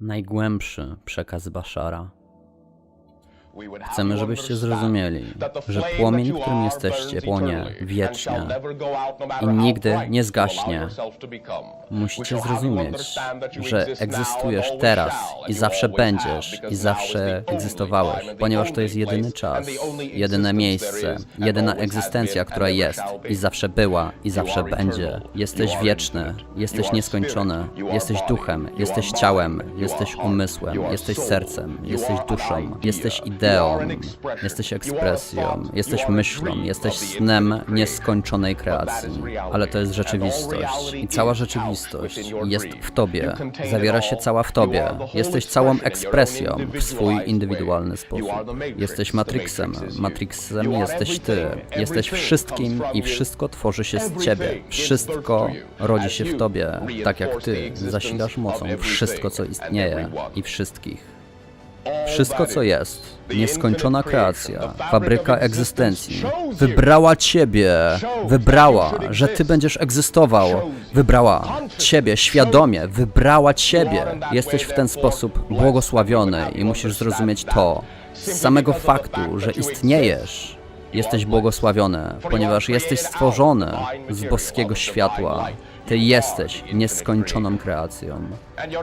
najgłębszy przekaz Bashara. Chcemy, żebyście zrozumieli, że płomień, którym jesteście, płonie wiecznie i nigdy nie zgaśnie. Musicie zrozumieć, że egzystujesz teraz i zawsze będziesz i zawsze egzystowałeś, ponieważ to jest jedyny czas, jedyne miejsce, jedyna egzystencja, która jest i zawsze była i zawsze będzie. Jesteś wieczny, jesteś nieskończony, jesteś duchem, jesteś ciałem, jesteś umysłem, jesteś sercem, jesteś duszą, jesteś ideą, jesteś ekspresją, jesteś myślą, jesteś snem nieskończonej kreacji. Ale to jest rzeczywistość i cała rzeczywistość jest w tobie. Zawiera się cała w tobie. Jesteś całą ekspresją w swój indywidualny sposób. Jesteś Matrixem. Matrixem jesteś ty. Jesteś wszystkim i wszystko tworzy się z ciebie. Wszystko rodzi się w tobie, tak jak ty zasilasz mocą wszystko, co istnieje i wszystkich. Wszystko, co jest, nieskończona kreacja, fabryka egzystencji, wybrała Ciebie, wybrała, że Ty będziesz egzystował, wybrała Ciebie świadomie, wybrała Ciebie. Jesteś w ten sposób błogosławiony i musisz zrozumieć to. Z samego faktu, że istniejesz, jesteś błogosławiony, ponieważ jesteś stworzony z boskiego światła. Ty jesteś nieskończoną kreacją.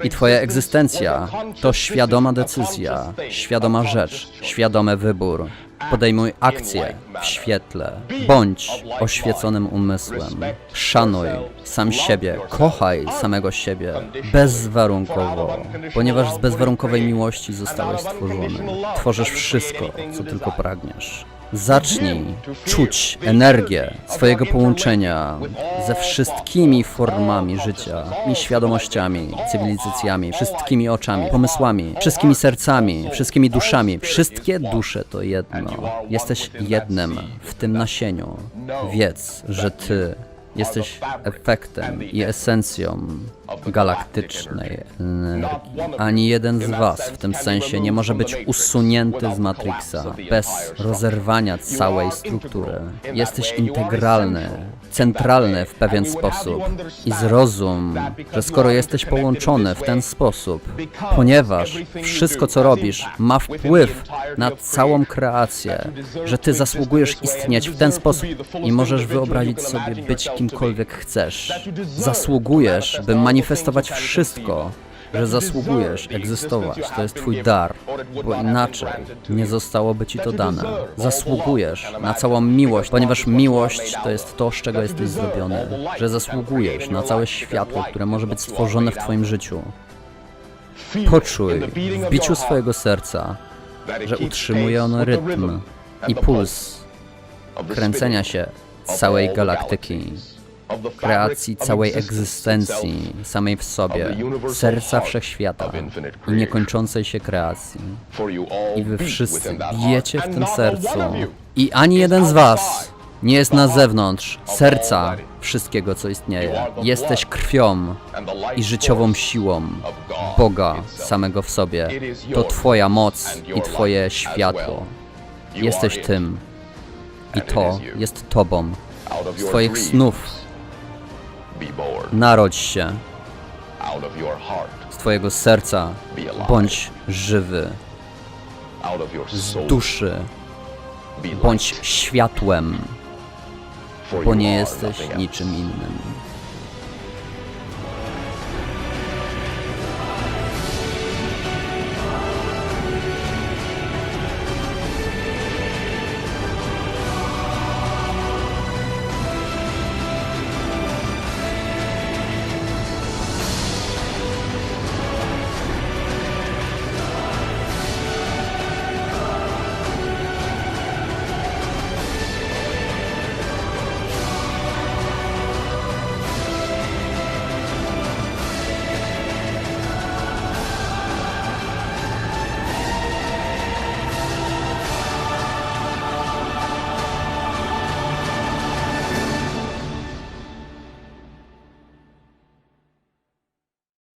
I Twoja egzystencja to świadoma decyzja, świadoma rzecz, świadomy wybór. Podejmuj akcję w świetle. Bądź oświeconym umysłem. Szanuj sam siebie, kochaj samego siebie bezwarunkowo, ponieważ z bezwarunkowej miłości zostałeś stworzony. Tworzysz wszystko, co tylko pragniesz. Zacznij czuć energię swojego połączenia ze wszystkimi formami życia i świadomościami, cywilizacjami, wszystkimi oczami, pomysłami, wszystkimi sercami, wszystkimi duszami. Wszystkie dusze to jedno. Jesteś jednym w tym nasieniu. Wiedz, że ty jesteś efektem i esencją galaktycznej energii. Ani jeden z was w tym sensie nie może być usunięty z Matrixa bez rozerwania całej struktury. Jesteś integralny, centralny w pewien sposób i zrozum, że skoro jesteś połączony w ten sposób, ponieważ wszystko co robisz ma wpływ na całą kreację, że ty zasługujesz istnieć w ten sposób i możesz wyobrazić sobie być kimkolwiek chcesz. Zasługujesz, by manifestować wszystko, że zasługujesz egzystować. To jest twój dar, bo inaczej nie zostałoby ci to dane. Zasługujesz na całą miłość, ponieważ miłość to jest to, z czego jesteś zrobiony. Że zasługujesz na całe światło, które może być stworzone w twoim życiu. Poczuj w biciu swojego serca, że utrzymuje ono rytm i puls kręcenia się całej galaktyki kreacji całej egzystencji samej w sobie, serca wszechświata i niekończącej się kreacji. I wy wszyscy bijecie w tym sercu. I ani jeden z was nie jest na zewnątrz serca wszystkiego, co istnieje. Jesteś krwią i życiową siłą Boga samego w sobie. To Twoja moc i Twoje światło. Jesteś tym. I to jest Tobą. Z Twoich snów Narodź się. Z Twojego serca, bądź żywy, z duszy, bądź światłem, bo nie jesteś niczym innym.